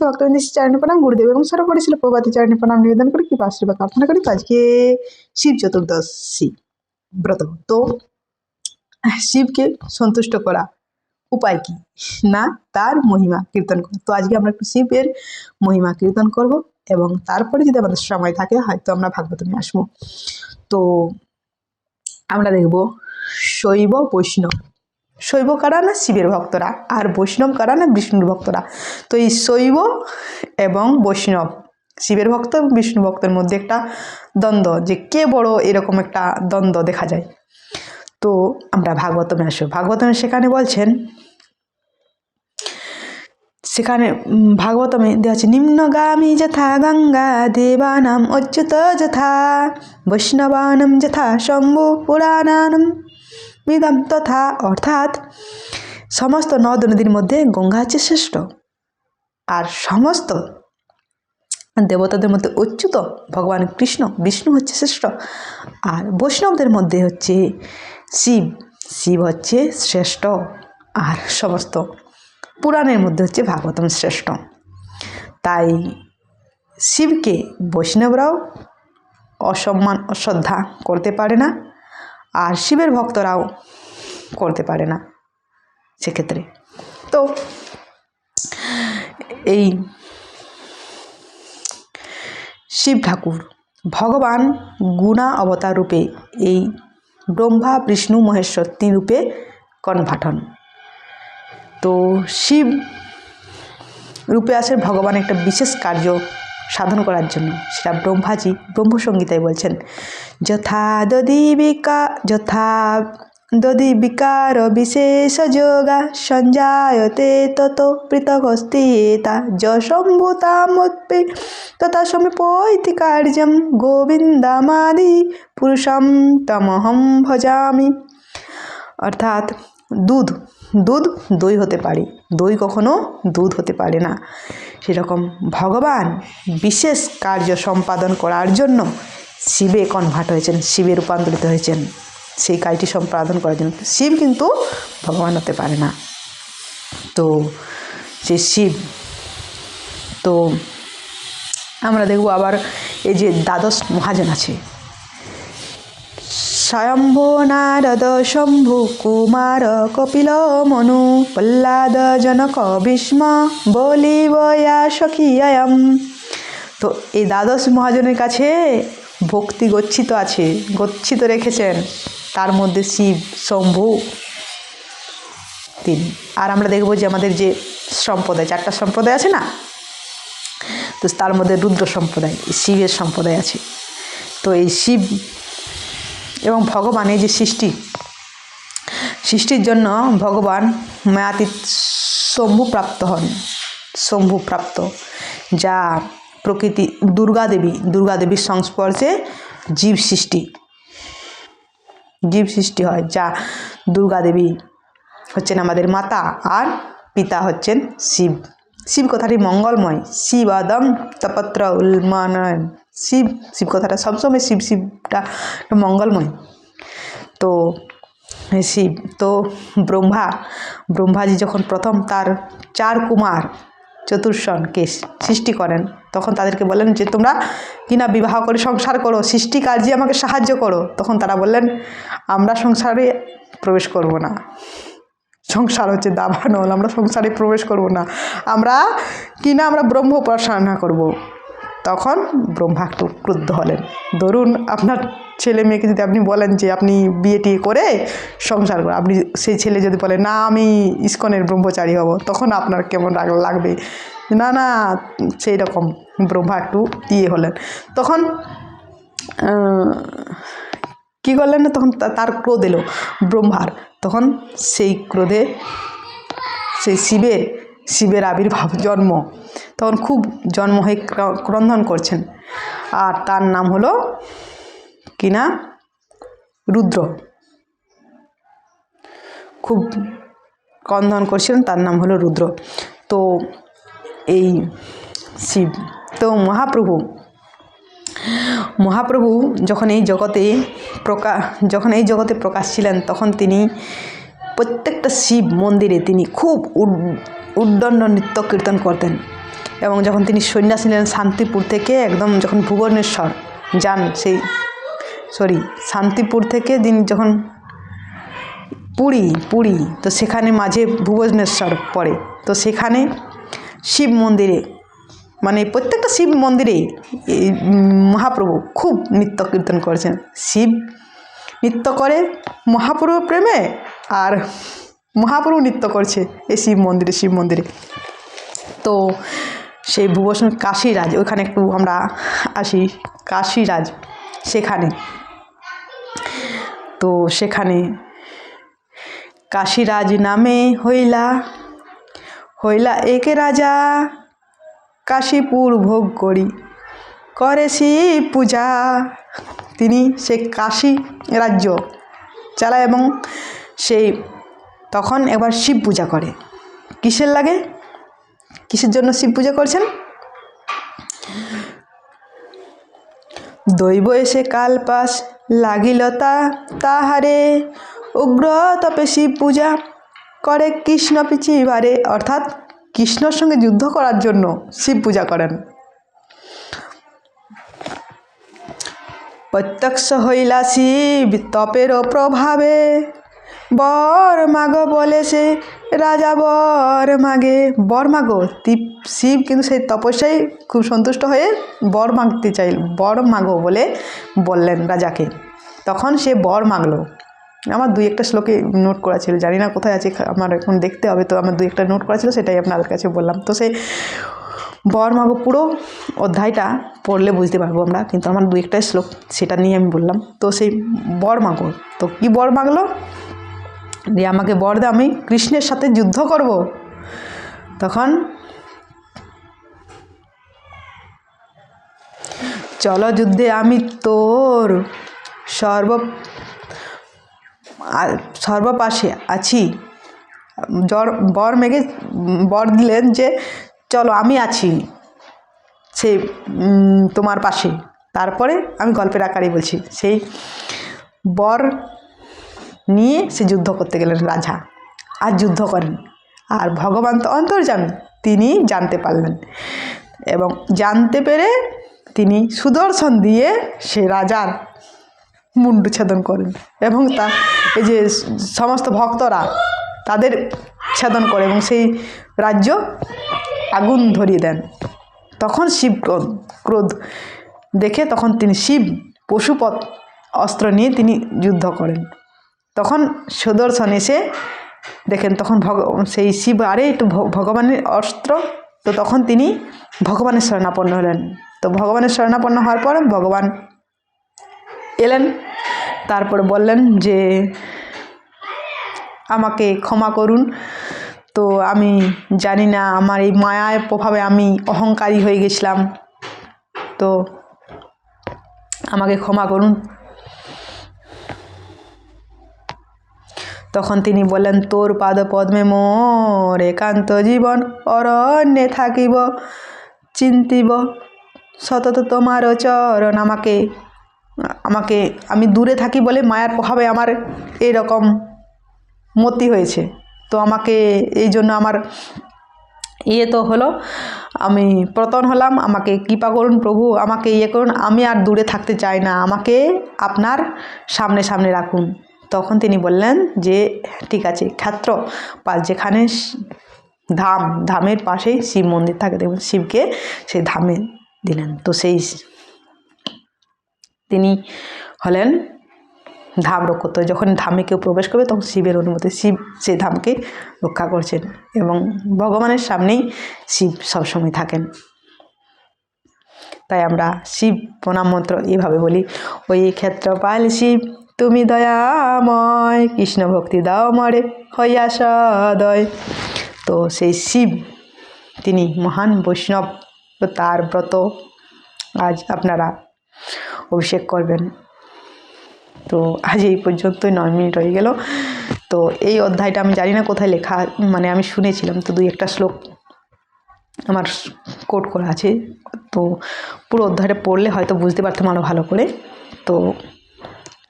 সমস্ত ভক্তবৃন্দ চারণে প্রণাম, গুরুদেব এবং সর্বোপরি ছিল প্রভাতী চারণে প্রণাম নিবেদন করে কৃপা আশীর্বাদ প্রার্থনা করি। আজকে শিব চতুর্দশী ব্রত। তো শিবকে সন্তুষ্ট করা উপায় কি? না, তার মহিমা কীর্তন করা। তো আজকে আমরা একটু শিবের মহিমা কীর্তন করব এবং তারপরে যদি আমাদের সময় থাকে, হয়তো আমরা ভাগবতমে আসব। তো আমরা দেখব শৈব বৈষ্ণব। শৈব কারা না শিবের ভক্তরা? আর বৈষ্ণব কারা না বিষ্ণুর ভক্তরা? তো এই শৈব এবং বৈষ্ণব, শিবের ভক্ত এবং বিষ্ণু ভক্তের মধ্যে একটা দ্বন্দ্ব যে কে বড় এরকম একটা দ্বন্দ্ব দেখা যায়। তো আমরা ভাগবতমে আসব ভাগবতমে সেখানে বলছেন, সেখানে ভাগবতমে দেওয়া আছে, নিম্নগামী যথা গঙ্গা দেবানাম অচ্যুত যথা, বৈষ্ণবানাম যথা শম্ভু পুরাণানাম মিদম তথা, অর্থাৎ সমস্ত নদ নদীর মধ্যে গঙ্গা হচ্ছে শ্রেষ্ঠ। আর সমস্ত দেবতাদের মধ্যে উচ্চুত ভগবান কৃষ্ণ, বিষ্ণু হচ্ছে শ্রেষ্ঠ। আর বৈষ্ণবদের মধ্যে হচ্ছে শিব শিব হচ্ছে শ্রেষ্ঠ। আর সমস্ত পুরাণের মধ্যে হচ্ছে ভাগবতম শ্রেষ্ঠ। তাই শিবকে বৈষ্ণবরাও অসম্মান, অশ্রদ্ধা করতে পারে না। আর শিবের ভক্তরাও করতে পারে না সেক্ষেত্রে। তো এই শিব ঠাকুর, ভগবান গুণা অবতার রূপে এই ব্রহ্মা, বিষ্ণু, মহেশ্বর তিন রূপে কনভার্ট হন তো শিব রূপে আসে ভগবান একটা বিশেষ কার্য সাধন করার জন্য। সেটা ব্রহ্মাজি ব্রহ্মসঙ্গীতায় বলছেন, যথা দদি বিকা যথা দদি বিকার বিশেষ যোগা, সঞ্জায়তে তত পৃথকস্তি তা যশম্ভূতামুৎপে তথা সমীপৈতি কার্যম গোবিন্দামাদি পুরুষম তমহম ভজামি। অর্থাৎ দুধ দুধ দই হতে পারে। দই কখনো দুধ হতে পারে না। সেরকম ভগবান বিশেষ কার্য সম্পাদন করার জন্য শিবে কনভার্ট হয়েছেন, শিবে রূপান্তরিত হয়েছেন। সেই কাজটি সম্পাদন করার জন্য। শিব কিন্তু ভগবান হতে পারে না। তো সে শিব, তো আমরা দেখব আবার এই যে দ্বাদশ মহাজন আছে। স্বয়ম্ভো নারদ শম্ভু কুমার কপিল মনু প্রহ্লাদ জনক ভীষ্ম বলি বয়া সখিয়ায়ম তো এই দ্বাদশ মহাজনের কাছে ভক্তি গচ্ছিত আছে, গচ্ছিত রেখেছেন। তার মধ্যে শিব, শম্ভু তিনি। আর আমরা দেখব যে আমাদের যে সম্প্রদায়, চারটা সম্প্রদায় আছে না? তো তার মধ্যে রুদ্র সম্প্রদায়, শিবের সম্প্রদায় আছে। তো এই শিব এবং ভগবান, এই যে সৃষ্টি। সৃষ্টির জন্য ভগবান মায়াতীত শম্ভু প্রাপ্ত হন শম্ভু প্রাপ্ত যা প্রকৃতি, দুর্গা দেবী, দুর্গা দেবীর সংস্পর্শে জীব সৃষ্টি। জীব সৃষ্টি হয়, যা দুর্গা দেবী হচ্ছেন আমাদের মাতা আর পিতা হচ্ছেন শিব। শিব কথাটি মঙ্গলময়। শিব আদম তপত্র উন্মানয়ন। শিব শিব কথাটা, সবসময় শিব, শিবটা মঙ্গলময়। তো শিব, তো ব্রহ্মা, ব্রহ্মাজি যখন প্রথম তার চার কুমার চতুর্ষণকে সৃষ্টি করেন, তখন তাদেরকে বললেন যে, তোমরা কিনা বিবাহ করে সংসার করো, সৃষ্টি কার্যে আমাকে সাহায্য করো। তখন তারা বললেন, আমরা সংসারে প্রবেশ করব না। সংসার হচ্ছে দাবানল, আমরা সংসারে প্রবেশ করব না। আমরা কিনা আমরা ব্রহ্ম উপাসনা করব। তখন ব্রহ্মা একটু ক্রুদ্ধ হলেন। ধরুন আপনার ছেলে মেয়েকে যদি আপনি বলেন যে আপনি বিয়ে টিয়ে করে সংসার করে, আপনি সেই ছেলে যদি বলে, না, আমি ইস্কনের ব্রহ্মচারী হব তখন আপনার কেমন লাগবে? না না সেই রকম ব্রহ্মা একটু ইয়ে হলেন। তখন কী করলেন না, তখন তার ক্রোধ এলো, ব্রহ্মার। তখন সেই ক্রোধে, সেই শিবের শিবের আবির্ভাব, জন্ম। তখন খুব জন্ম হয়ে ক্র- ক্রন্দন করছেন। আর তার নাম হলো কিনা রুদ্র। খুব ক্রন্দন করছিলেন তার নাম হলো রুদ্র। তো এই শিব, তো মহাপ্রভু মহাপ্রভু যখন এই জগতে প্রকাশ যখন এই জগতে প্রকাশ ছিলেন, তখন তিনি প্রত্যেকটা শিব মন্দিরে তিনি খুব উদ্দণ্ড নৃত্য কীর্তন করতেন। এবং যখন তিনি সন্ন্যাস নিলেন শান্তিপুর থেকে একদম যখন ভুবনেশ্বর যান সেই সরি শান্তিপুর থেকে তিনি যখন পুরী পুরী, তো সেখানে মাঝে ভুবনেশ্বর পড়ে। তো সেখানে শিব মন্দিরে মানে প্রত্যেকটা শিব মন্দিরে মহাপ্রভু খুব নৃত্য কীর্তন করেছেন। শিব নৃত্য করে মহাপ্রভু প্রেমে আর মহাপ্রভু নৃত্য করছে এই শিব মন্দিরে শিব মন্দিরে। তো সেই ভুবন কাশীরাজ, ওখানে একটু আমরা আসি। কাশীরাজ, সেখানে। তো সেখানে কাশীরাজ নামে হইলা হইলা এক রাজা। কাশীপুর ভোগ করি করে শিব পূজা। তিনি সে কাশী রাজ্য চালায় এবং সেই তখন এবার শিব পূজা করে। কিসের লাগে? কিসের জন্য শিব পূজা করছেন? দৈব এসে কাল পাশ লাগিল তা, তাহারে। উগ্র তপে শিব পূজা করে কৃষ্ণ পিছি বারে। অর্থাৎ কৃষ্ণর সঙ্গে যুদ্ধ করার জন্য শিব পূজা করেন। প্রত্যক্ষ হইলা শিব তপেরও প্রভাবে। বর মাগ বলে সে, রাজা বর মাগে। বর মাগো শিব কিন্তু সেই তপস্যায় খুব সন্তুষ্ট হয়ে বর মাগতে চাইল। বর মাগো বলে বললেন রাজাকে। তখন সে বর মাগলো। আমার দুই একটা শ্লোকে নোট করা ছিল। জানি না কোথায় আছে আমার এখন দেখতে হবে। তো আমার দুই একটা নোট করা ছিল, সেটাই আপনাদের কাছে বললাম। তো সেই বর মাগো পুরো অধ্যায়টা পড়লে বুঝতে পারব আমরা। কিন্তু আমার দুই একটা শ্লোক, সেটা নিয়ে আমি বললাম। তো সেই বর মাগো, তো কি বর মাগলো? যে আমাকে বর দে, আমি কৃষ্ণের সাথে যুদ্ধ করব। তখন চলো যুদ্ধে, আমি তোর সর্ব সর্বপাশে আছি। জ্বর, বর মেঘে, বর দিলেন যে, চলো আমি আছি সেই তোমার পাশে। তারপরে আমি গল্পের আকারে বলছি, সেই বর নিয়ে সে যুদ্ধ করতে গেলেন রাজা। আর যুদ্ধ করেন। আর ভগবান তো অন্তর্জামী তিনি জানতে পারলেন। এবং জানতে পেরে তিনি সুদর্শন দিয়ে সে রাজার মুন্ডু ছেদন করেন এবং তা এই যে সমস্ত ভক্তরা তাদের ছেদন করে এবং সেই রাজ্য আগুন ধরিয়ে দেন। তখন শিব ক্রোধ দেখে তখন তিনি শিব পশুপথ অস্ত্র নিয়ে তিনি যুদ্ধ করেন। তখন সুদর্শন এসে দেখেন তখন ভগ, সেই শিব আরে একটু ভগবানের অস্ত্র, তো তখন তিনি ভগবানের শরণাপন্ন হলেন। তো ভগবানের শরণাপন্ন হওয়ার পর ভগবান এলেন। তারপরে বললেন যে, আমাকে ক্ষমা করুন। তো আমি জানি না, আমার এই মায়ার প্রভাবে আমি অহংকারী হয়ে গেছিলাম। তো আমাকে ক্ষমা করুন। তখন তিনি বললেন, তোর পাদ পদ্মে মোর একান্ত জীবন অরণ্যে থাকিব, চিন্তিব। সতত তোমার চরণ আমাকে আমাকে, আমি দূরে থাকি বলে মায়ার প্রভাবে আমার এরকম মতি হয়েছে। তো আমাকে এই জন্য আমার ইয়ে তো হলো, আমি প্রতন হলাম, আমাকে কৃপা করুন প্রভু, আমাকে ইয়ে করুন, আমি আর দূরে থাকতে চাই না। আমাকে আপনার সামনে সামনে রাখুন। তখন তিনি বললেন যে, ঠিক আছে, ক্ষেত্র, পাল যেখানে ধাম, ধামের পাশেই শিব মন্দির থাকে, দেখুন, শিবকে সেই ধামে দিলেন। তো সেই তিনি হলেন ধাম রক্ষত যখন ধামে কেউ প্রবেশ করবে, তখন শিবের অনুমতি, শিব সেই ধামকে রক্ষা করছেন এবং ভগবানের সামনেই শিব সবসময় থাকেন। তাই আমরা শিব প্রণাম মন্ত্র এইভাবে বলি। ওই ক্ষেত্রপাল শিব তুমি দয়াময়, কৃষ্ণ ভক্তি দাও মরে হইয়া সদয় তো সেই শিব, তিনি মহান বৈষ্ণব, তো তার ব্রত আজ আপনারা অভিষেক করবেন। তো আজ এই পর্যন্তই, নয় মিনিট হয়ে গেল। তো এই অধ্যায়টা আমি জানি না কোথায় লেখা মানে আমি শুনেছিলাম, তো দুই একটা শ্লোক আমার কোট করা আছে। তো পুরো অধ্যায়টা পড়লে হয়তো বুঝতে পারতাম আরও ভালো করে। তো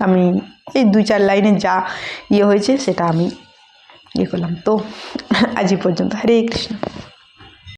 আমি এই দুই চার লাইনে যা ইয়ে হয়েছে সেটা আমি ইয়ে করলাম। তো আজই পর্যন্ত। হরে কৃষ্ণ।